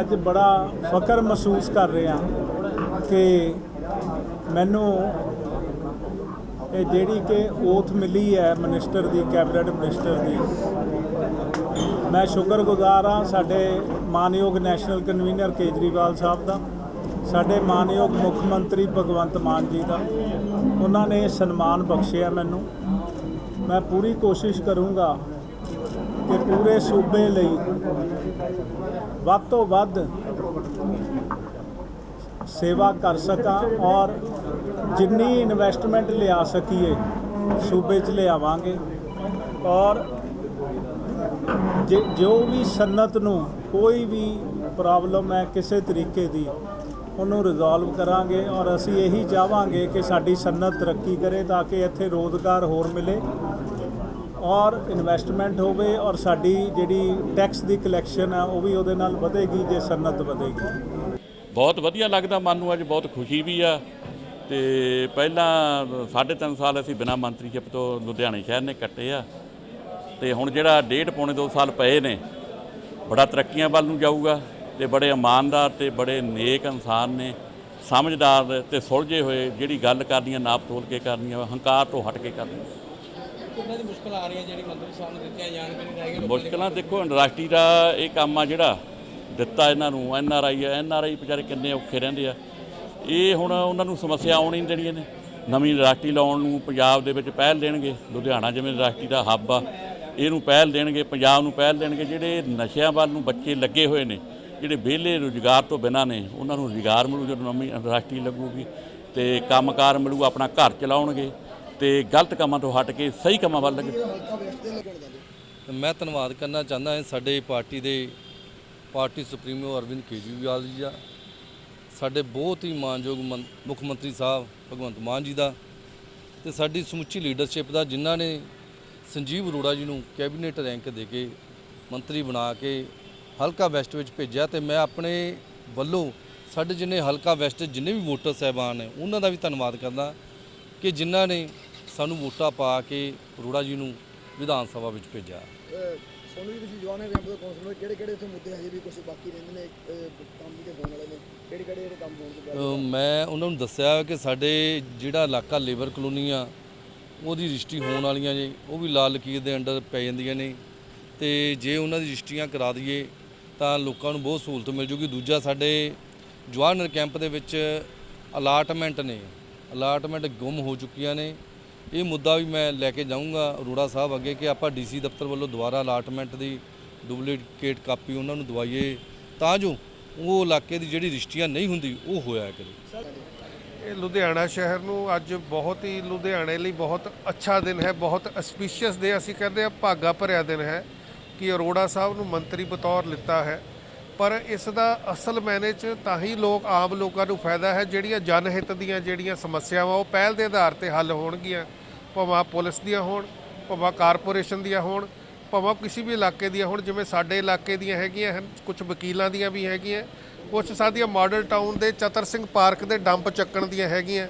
ਅੱਜ ਬੜਾ ਫਖਰ ਮਹਿਸੂਸ ਕਰ ਰਿਹਾ ਕਿ ਮੈਨੂੰ ਇਹ ਜਿਹੜੀ ਕਿ ਓਥ ਮਿਲੀ ਹੈ ਮਿਨਿਸਟਰ ਦੀ ਕੈਬਨਿਟ ਮਿਨਿਸਟਰ ਦੀ, ਮੈਂ ਸ਼ੁਕਰਗੁਜ਼ਾਰ ਹਾਂ ਸਾਡੇ ਮਾਨਯੋਗ ਨੈਸ਼ਨਲ ਕਨਵੀਨਰ ਕੇਜਰੀਵਾਲ ਸਾਹਿਬ ਦਾ, ਸਾਡੇ ਮਾਨਯੋਗ ਮੁੱਖ ਮੰਤਰੀ ਭਗਵੰਤ ਮਾਨ ਜੀ ਦਾ, ਉਹਨਾਂ ਨੇ ਸਨਮਾਨ ਬਖਸ਼ਿਆ ਮੈਨੂੰ। ਮੈਂ ਪੂਰੀ ਕੋਸ਼ਿਸ਼ ਕਰੂੰਗਾ ਕਿ ਪੂਰੇ ਸੂਬੇ ਲਈ ਵੱਧ ਤੋਂ ਵੱਧ ਸੇਵਾ ਕਰ ਸਕਾਂ ਔਰ ਜਿੰਨੀ ਇਨਵੈਸਟਮੈਂਟ ਲਿਆ ਸਕੀਏ, ਸੂਬੇ 'ਚ ਲਿਆਵਾਂਗੇ। ਔਰ ਜੇ- ਜੋ ਵੀ ਸਨਅਤ ਨੂੰ ਕੋਈ ਵੀ ਪ੍ਰੋਬਲਮ ਹੈ ਕਿਸੇ ਤਰੀਕੇ ਦੀ, ਉਹਨੂੰ ਰਿਜ਼ੋਲਵ ਕਰਾਂਗੇ ਔਰ ਅਸੀਂ ਇਹੀ ਚਾਹਾਂਗੇ ਕਿ ਸਾਡੀ ਸਨਅਤ ਤਰੱਕੀ ਕਰੇ ਤਾਂ ਕਿ ਇੱਥੇ ਰੋਜ਼ਗਾਰ ਹੋਰ ਮਿਲੇ। ਔਰ ਇਨਵੈਸਟਮੈਂਟ ਹੋਵੇ ਔਰ ਸਾਡੀ ਜਿਹੜੀ ਟੈਕਸ ਦੀ ਕਲੈਕਸ਼ਨ ਆ, ਉਹ ਵੀ ਉਹਦੇ ਨਾਲ ਵਧੇਗੀ, ਜੇ ਸਨਅਤ ਵਧੇਗੀ। ਬਹੁਤ ਵਧੀਆ ਲੱਗਦਾ ਮਨ ਨੂੰ, ਅੱਜ ਬਹੁਤ ਖੁਸ਼ੀ ਵੀ ਆ। ਤੇ ਪਹਿਲਾਂ ਸਾਢੇ ਤਿੰਨ ਸਾਲ ਅਸੀਂ ਬਿਨਾਂ ਮੰਤਰੀਸ਼ਿਪ ਤੋਂ ਲੁਧਿਆਣੇ ਸ਼ਹਿਰ ਨੇ ਕੱਟੇ ਆ। ਤੇ ਹੁਣ ਜਿਹੜਾ ਡੇਢ ਪੌਣੇ 2 ਸਾਲ ਪਏ ਨੇ, ਬੜਾ ਤਰੱਕੀਆਂ ਵੱਲ ਨੂੰ ਜਾਊਗਾ ਤੇ ਬੜੇ ਇਮਾਨਦਾਰ ਤੇ ਬੜੇ ਨੇਕ ਇਨਸਾਨ ਨੇ, ਸਮਝਦਾਰ ਤੇ ਸੁਲਝੇ ਹੋਏ, ਜਿਹੜੀ ਗੱਲ ਕਰਨੀ ਆ ਨਾਪ ਤੋਲ ਕੇ ਕਰਨੀ ਆ ਹੰਕਾਰ ਤੋਂ ਹਟ ਕੇ ਕਰਨੀ ਕਿੰਨਾ ਦੀ ਮੁਸ਼ਕਲ ਆ ਰਹੀ ਹੈ ਜਿਹੜੀ ਮੰਤਰੀ ਸਾਹਿਬ ਨੂੰ ਦਿੱਤੀਆਂ ਜਾਣ ਕੇ ਨਹੀਂ ਰਹਿ ਗਏ ਮੁਸ਼ਕਲਾਂ ਦੇਖੋ ਇੰਡਸਟਰੀ ਦਾ ਇਹ ਕੰਮ ਆ ਜਿਹੜਾ, ਦਿੱਤਾ ਇਹਨਾਂ ਨੂੰ, ਐਨ ਆਰ ਆਈ ਆ, ਐਨ ਆਰ ਆਈ ਵਿਚਾਰੇ ਕਿੰਨੇ ਔਖੇ ਰਹਿੰਦੇ ਆ। ਇਹ ਹੁਣ ਉਹਨਾਂ ਨੂੰ ਸਮੱਸਿਆ ਆਉਣੀ ਨਹੀਂ ਦੇਣੀਆਂ ਨੇ। ਨਵੀਂ ਇੰਡਸਟਰੀ ਲਾਉਣ ਨੂੰ ਪੰਜਾਬ ਦੇ ਵਿੱਚ ਪਹਿਲ ਦੇਣਗੇ। ਲੁਧਿਆਣਾ ਜਿਵੇਂ ਇੰਡਸਟਰੀ ਦਾ ਹੱਬ ਆ, ਇਹਨੂੰ ਪਹਿਲ ਦੇਣਗੇ, ਪੰਜਾਬ ਨੂੰ ਪਹਿਲ ਦੇਣਗੇ। ਜਿਹੜੇ ਨਸ਼ਿਆਂ ਵੱਲ ਨੂੰ ਬੱਚੇ ਲੱਗੇ ਹੋਏ ਨੇ, ਜਿਹੜੇ ਵਿਹਲੇ ਰੁਜ਼ਗਾਰ ਤੋਂ ਬਿਨਾਂ ਨੇ, ਉਹਨਾਂ ਨੂੰ ਰੁਜ਼ਗਾਰ ਮਿਲੂ ਜਦੋਂ ਨਵੀਂ ਇੰਡਸਟਰੀ ਲੱਗੂਗੀ ਤੇ ਕੰਮਕਾਰ ਮਿਲੂ, ਆਪਣਾ ਘਰ ਚਲਾਉਣਗੇ। ਤੇ ਗਲਤ ਕੰਮਾਂ ਤੋਂ ਹਟ ਕੇ ਸਹੀ ਕੰਮਾਂ ਵੱਲ ਲੱਗੇ। ਮੈਂ ਧੰਨਵਾਦ ਕਰਨਾ ਚਾਹੁੰਦਾ ਹਾਂ ਸਾਡੇ ਪਾਰਟੀ ਦੇ ਪਾਰਟੀ ਸੁਪਰੀਮੋ ਅਰਵਿੰਦ ਕੇਜਰੀਵਾਲ ਜੀ ਦਾ, ਸਾਡੇ ਬਹੁਤ ਹੀ ਮਾਨਯੋਗ ਮੰ- ਮੁੱਖ ਮੰਤਰੀ ਸਾਹਿਬ ਭਗਵੰਤ ਮਾਨ ਜੀ ਦਾ ਤੇ ਸਾਡੀ ਸਮੁੱਚੀ ਲੀਡਰਸ਼ਿਪ ਦਾ ਜਿਨ੍ਹਾਂ ਨੇ ਸੰਜੀਵ ਅਰੋੜਾ ਜੀ ਨੂੰ ਕੈਬਨਿਟ ਰੈਂਕ ਦੇ ਕੇ ਮੰਤਰੀ ਬਣਾ ਕੇ ਹਲਕਾ ਵੈਸਟ ਵਿੱਚ ਭੇਜਿਆ ਤੇ ਮੈਂ ਆਪਣੇ ਵੱਲੋਂ ਸਾਡੇ ਜਿੰਨੇ ਹਲਕਾ ਵੈਸਟ ਜਿੰਨੇ ਵੀ ਵੋਟਰ ਸਹਿਬਾਨ ਨੇ, ਉਹਨਾਂ ਦਾ ਵੀ ਧੰਨਵਾਦ ਕਰਦਾ ਕਿ ਜਿਨ੍ਹਾਂ ਨੇ ਸਾਨੂੰ ਵੋਟਾਂ ਪਾ ਕੇ ਅਰੋੜਾ ਜੀ ਨੂੰ ਵਿਧਾਨ ਸਭਾ ਵਿੱਚ ਭੇਜਿਆ। ਸੋਨੂੰ ਜੀ ਤੁਸੀਂ ਜਵਾਨ ਹੈ ਰੈਂਪ ਦੇ ਕੌਂਸਲਰ ਕਿਹੜੇ ਕਿਹੜੇ ਉੱਥੇ ਮੁੱਦੇ ਹਜੇ ਵੀ ਕੁਝ ਬਾਕੀ ਰਹਿੰਦੇ ਨੇ ਕੰਮ ਵੀ ਤੇ ਹੋਣ ਵਾਲੇ ਨੇ। ਕਿਹੜੇ ਕਿਹੜੇ ਜਿਹੜੇ ਕੰਮ ਹੋਣ ਅ, ਮੈਂ ਉਹਨਾਂ ਨੂੰ ਦੱਸਿਆ ਕਿ ਸਾਡੇ ਜਿਹੜਾ ਇਲਾਕਾ ਲੇਬਰ ਕਲੋਨੀ ਆ ਉਹਦੀ ਰਜਿਸਟਰੀ ਹੋਣ ਵਾਲੀਆਂ ਜੇ ਉਹ ਵੀ ਲਾਲ ਲਕੀਰ ਦੇ ਅੰਡਰ ਪੈ ਜਾਂਦੀਆਂ ਨੇ। ਤੇ ਜੇ ਉਹਨਾਂ ਦੀ ਰਜਿਸਟਰੀਆਂ ਕਰਾ ਦਈਏ ਤਾਂ ਲੋਕਾਂ ਨੂੰ ਬਹੁਤ ਸਹੂਲਤ ਮਿਲ ਜੂਗੀ। ਦੂਜਾ ਸਾਡੇ ਜਵਾਨਰ ਕੈਂਪ ਦੇ ਵਿੱਚ ਅਲਾਟਮੈਂਟ ਨੇ ਅਲਾਟਮੈਂਟ ਗੁੰਮ ਹੋ ਚੁੱਕੀਆਂ ਨੇ। ਇਹ ਮੁੱਦਾ ਵੀ ਮੈਂ ਲੈ ਕੇ ਜਾਊਂਗਾ ਅਰੋੜਾ ਸਾਹਿਬ ਅੱਗੇ ਕਿ ਆਪਾਂ ਡੀਸੀ ਦਫ਼ਤਰ ਵੱਲੋਂ ਦੁਬਾਰਾ ਅਲਾਟਮੈਂਟ ਦੀ ਡੁਪਲੀਕੇਟ ਕਾਪੀ ਉਹਨਾਂ ਨੂੰ ਦਵਾਈਏ। ਤਾਂ ਜੋ ਉਹ ਇਲਾਕੇ ਦੀ ਜਿਹੜੀ ਰਜਿਸਟਰੀਆਂ ਨਹੀਂ ਹੁੰਦੀ, ਉਹ ਹੋਇਆ ਕਰੇ। ਇਹ ਲੁਧਿਆਣਾ ਸ਼ਹਿਰ ਨੂੰ ਅੱਜ ਬਹੁਤ ਹੀ ਲੁਧਿਆਣੇ ਲਈ ਬਹੁਤ ਅੱਛਾ ਦਿਨ ਹੈ, ਬਹੁਤ ਅਸਪੀਸ਼ੀਅਸ ਦੇ ਅਸੀਂ ਕਹਿੰਦੇ ਆ ਭਾਗਾ ਭਰਿਆ ਦਿਨ ਹੈ ਕਿ ਅਰੋੜਾ ਸਾਹਿਬ ਨੂੰ ਮੰਤਰੀ ਬਤੌਰ ਲਿੱਤਾ ਹੈ। ਪਰ ਇਸ ਦਾ ਅਸਲ ਮੈਨੇ ਚ ਤਾਂ ਹੀ ਲੋਕ ਆਮ ਲੋਕਾਂ ਨੂੰ ਫਾਇਦਾ ਹੈ, ਜਿਹੜੀਆਂ ਜਨਹਿਤ ਦੀਆਂ ਜਿਹੜੀਆਂ ਸਮੱਸਿਆਵਾਂ ਉਹ ਪਹਿਲ ਦੇ ਆਧਾਰ ਤੇ ਹੱਲ ਹੋਣਗੀਆਂ। ਭਾਵੇਂ ਪੁਲਿਸ ਦੀਆਂ ਹੋਣ, ਭਾਵੇਂ ਕਾਰਪੋਰੇਸ਼ਨ ਦੀਆਂ ਹੋਣ, ਭਾਵੇਂ ਕਿਸੇ ਵੀ ਇਲਾਕੇ ਦੀਆਂ ਹੋਣ, ਜਿਵੇਂ ਸਾਡੇ ਇਲਾਕੇ ਦੀਆਂ ਹੈਗੀਆਂ ਹਨ ਕੁਝ ਵਕੀਲਾਂ ਦੀਆਂ ਵੀ ਹੈਗੀਆਂ ਕੁਝ ਸਾਡੀਆਂ ਮਾਡਲ ਟਾਊਨ ਦੇ ਚਤਰ ਸਿੰਘ ਪਾਰਕ ਦੇ ਡੰਪ ਚੱਕਣ ਦੀਆਂ ਹੈਗੀਆਂ,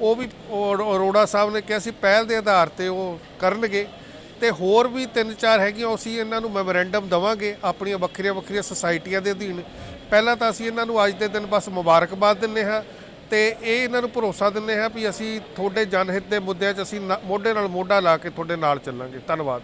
ਉਹ ਵੀ ਅਰੋੜਾ ਸਾਹਿਬ ਨੇ ਕਿਹਾ ਸੀ, ਪਹਿਲ ਦੇ ਆਧਾਰ ਤੇ ਉਹ ਕਰਨਗੇ। ਤੇ ਹੋਰ ਵੀ ਤਿੰਨ ਚਾਰ ਹੈਗੀਆਂ ਅਸੀਂ ਇਹਨਾਂ ਨੂੰ ਮੈਮੋਰੈਂਡਮ ਦਵਾਂਗੇ, ਆਪਣੀਆਂ ਵੱਖਰੀਆਂ ਵੱਖਰੀਆਂ ਸੁਸਾਇਟੀਆਂ ਦੇ ਅਧੀਨ। ਪਹਿਲਾਂ ਤਾਂ ਅਸੀਂ ਇਹਨਾਂ ਨੂੰ ਅੱਜ ਦੇ ਦਿਨ ਬਸ ਮੁਬਾਰਕਬਾਦ ਦਿੰਦੇ ਹਾਂ ਤੇ ਇਹ ਇਹਨਾਂ ਨੂੰ ਭਰੋਸਾ ਦਿੰਦੇ ਹਾਂ ਵੀ ਅਸੀਂ ਤੁਹਾਡੇ ਜਨਹਿਤ ਦੇ ਮੁੱਦਿਆਂ 'ਚ ਅਸੀਂ ਨਾ- ਮੋਢੇ ਨਾਲ ਮੋਢਾ ਲਾ ਕੇ ਤੁਹਾਡੇ ਨਾਲ ਚੱਲਾਂਗੇ। ਧੰਨਵਾਦ।